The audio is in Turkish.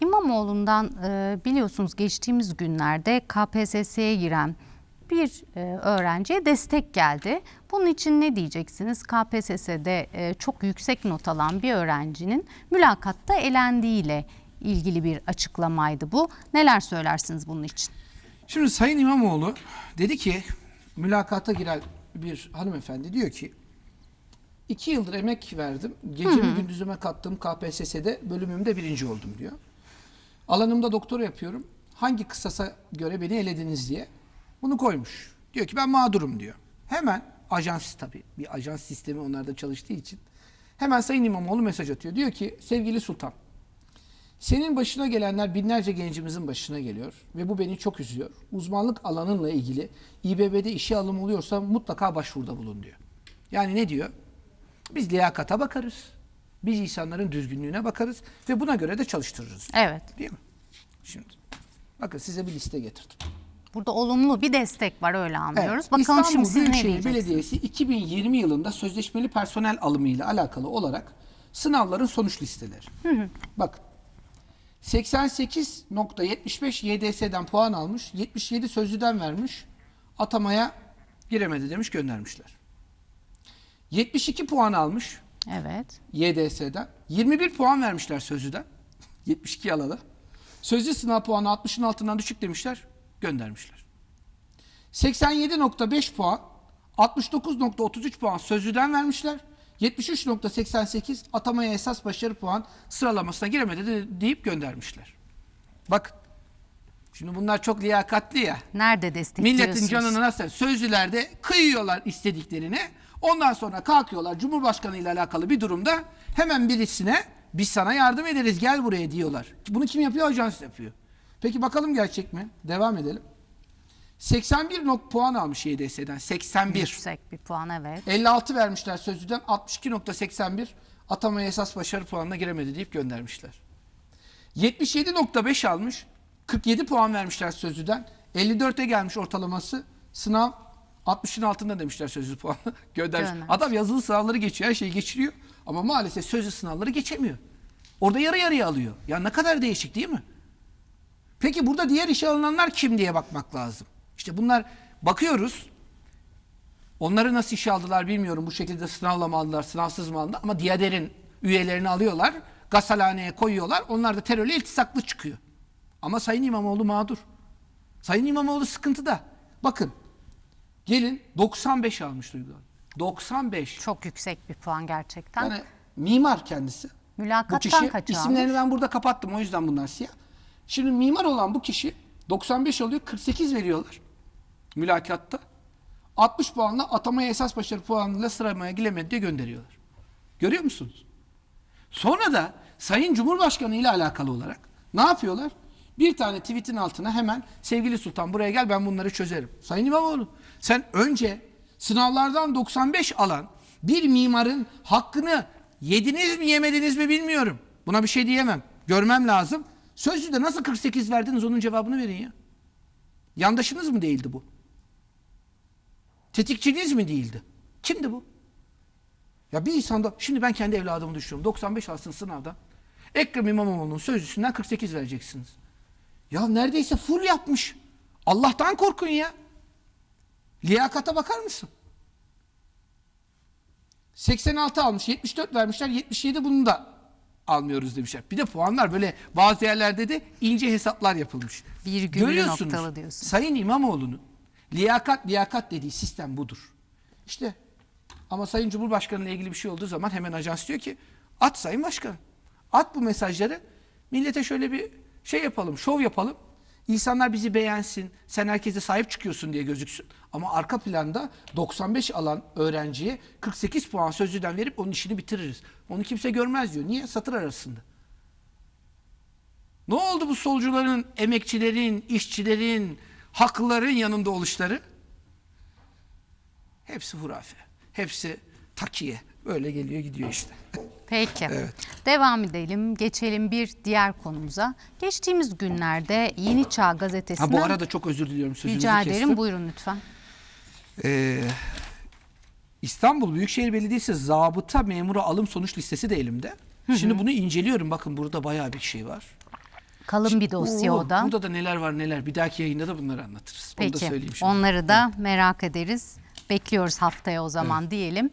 İmamoğlu'ndan e, biliyorsunuz geçtiğimiz günlerde KPSS'ye giren bir e, öğrenciye destek geldi. Bunun için ne diyeceksiniz? KPSS'de e, çok yüksek not alan bir öğrencinin mülakatta elendiğiyle ilgili bir açıklamaydı bu. Neler söylersiniz bunun için? Şimdi Sayın İmamoğlu dedi ki mülakata giren bir hanımefendi diyor ki iki yıldır emek verdim. Gecemi gündüzüme kattım KPSS'de bölümümde birinci oldum diyor. Alanımda doktora yapıyorum. Hangi kısasa göre beni elediniz diye bunu koymuş. Diyor ki ben mağdurum diyor. Hemen ajans tabii bir ajans sistemi onlarda çalıştığı için hemen Sayın İmamoğlu mesaj atıyor. Diyor ki sevgili Sultan senin başına gelenler binlerce gencimizin başına geliyor ve bu beni çok üzüyor. Uzmanlık alanınla ilgili İBB'de işe alım oluyorsa mutlaka başvuruda bulun diyor. Yani ne diyor? Biz liyakata bakarız. Biz insanların düzgünlüğüne bakarız ve buna göre de çalıştırırız. Evet. Değil mi? Şimdi bakın size bir liste getirdim. Burada olumlu bir destek var öyle anlıyoruz. Evet, Bakalım İstanbul şimdi siz ne diyeceksiniz? Belediyesi 2020 yılında sözleşmeli personel alımıyla alakalı olarak sınavların sonuç listeleri. Bakın 88.75 YDS'den puan almış, 77 sözlüden vermiş, atamaya giremedi demiş göndermişler. 72 puan almış Evet. YDS'den, 21 puan vermişler sözlüden, 72 alana. Sözlü sınav puanı 60'ın altından düşük demişler, göndermişler. 87.5 puan, 69.33 puan sözlüden vermişler. 73.88 atamaya esas başarı puan sıralamasına giremedi de- deyip göndermişler. Bakın. Şimdi bunlar çok liyakatli ya. Nerede destekliyorsunuz? Milletin canını nasıl sözlülerde kıyıyorlar istediklerini. Ondan sonra kalkıyorlar Cumhurbaşkanı ile alakalı bir durumda hemen birisine biz sana yardım ederiz gel buraya diyorlar. Bunu kim yapıyor? Ajans yapıyor. Peki bakalım gerçek mi? Devam edelim. 81 nok puan almış YDS'den. 81. Yüksek bir puan evet. 56 vermişler sözlüden 62.81 atamaya esas başarı puanına giremedi deyip göndermişler. 77.5 almış 47 puan vermişler sözlüden 54'e gelmiş ortalaması sınav 60'ın altında demişler sözlü puanı göndermiş. Göndermiş. Adam yazılı sınavları geçiyor her şeyi geçiriyor ama maalesef sözlü sınavları geçemiyor. Orada yarı yarıya alıyor. Ya ne kadar değişik değil mi? Peki burada diğer işe alınanlar kim diye bakmak lazım. İşte bunlar bakıyoruz Onları nasıl işe aldılar bilmiyorum. Bu şekilde sınavla mı aldılar, sınavsız mı aldılar? Ama Diyader'in üyelerini alıyorlar, gasalhaneye koyuyorlar. Onlar da terörle iltisaklı çıkıyor. Ama Sayın İmamoğlu mağdur. Sayın İmamoğlu sıkıntıda. Bakın, gelin 95 almış Duygu Hanım. 95. Çok yüksek bir puan gerçekten. Yani mimar kendisi. Bu Mülakattan kişi, kaç isimlerini almış? ben burada kapattım o yüzden bunlar siyah. Şimdi mimar olan bu kişi 95 alıyor, 48 veriyorlar mülakatta. 60 puanla atamaya esas başarı puanıyla sıramaya giremedi diye gönderiyorlar. Görüyor musunuz? Sonra da Sayın Cumhurbaşkanı ile alakalı olarak ne yapıyorlar? Bir tane tweetin altına hemen sevgili Sultan buraya gel ben bunları çözerim. Sayın İmamoğlu sen önce sınavlardan 95 alan bir mimarın hakkını yediniz mi yemediniz mi bilmiyorum. Buna bir şey diyemem. Görmem lazım. Sözlüde nasıl 48 verdiniz onun cevabını verin ya. Yandaşınız mı değildi bu? Tetikçiniz mi değildi? Kimdi bu? Ya bir insanda, şimdi ben kendi evladımı düşünüyorum. 95 alsın sınavdan. Ekrem İmamoğlu'nun sözlüsünden 48 vereceksiniz. Ya neredeyse full yapmış. Allah'tan korkun ya. Liyakata bakar mısın? 86 almış, 74 vermişler, 77 bunu da almıyoruz demişler. Bir de puanlar böyle bazı yerlerde de ince hesaplar yapılmış. Virgüllü Görüyorsunuz, noktalı diyorsun. Sayın İmamoğlu'nun liyakat liyakat dediği sistem budur. İşte ama Sayın Cumhurbaşkanı ile ilgili bir şey olduğu zaman hemen ajans diyor ki at Sayın Başkan. At bu mesajları. Millete şöyle bir şey yapalım, şov yapalım. İnsanlar bizi beğensin, sen herkese sahip çıkıyorsun diye gözüksün. Ama arka planda 95 alan öğrenciye 48 puan sözlüden verip onun işini bitiririz. Onu kimse görmez diyor. Niye? Satır arasında. Ne oldu bu solcuların, emekçilerin, işçilerin, haklıların yanında oluşları? Hepsi hurafe. Hepsi takiye. Böyle geliyor gidiyor işte. Peki. Evet. Devam edelim. Geçelim bir diğer konumuza. Geçtiğimiz günlerde Yeni Çağ Ha gazetesinden bu arada çok özür diliyorum sözünüzü rica kestim. ederim. Buyurun lütfen. Ee, İstanbul Büyükşehir Belediyesi zabıta memuru alım sonuç listesi de elimde. Şimdi bunu inceliyorum. Bakın burada bayağı bir şey var. Kalın bir dosya o da. Burada da neler var neler. Bir dahaki yayında da bunları anlatırız. Onu da Peki söyleyeyim şimdi. onları da merak ederiz. Bekliyoruz haftaya o zaman diyelim.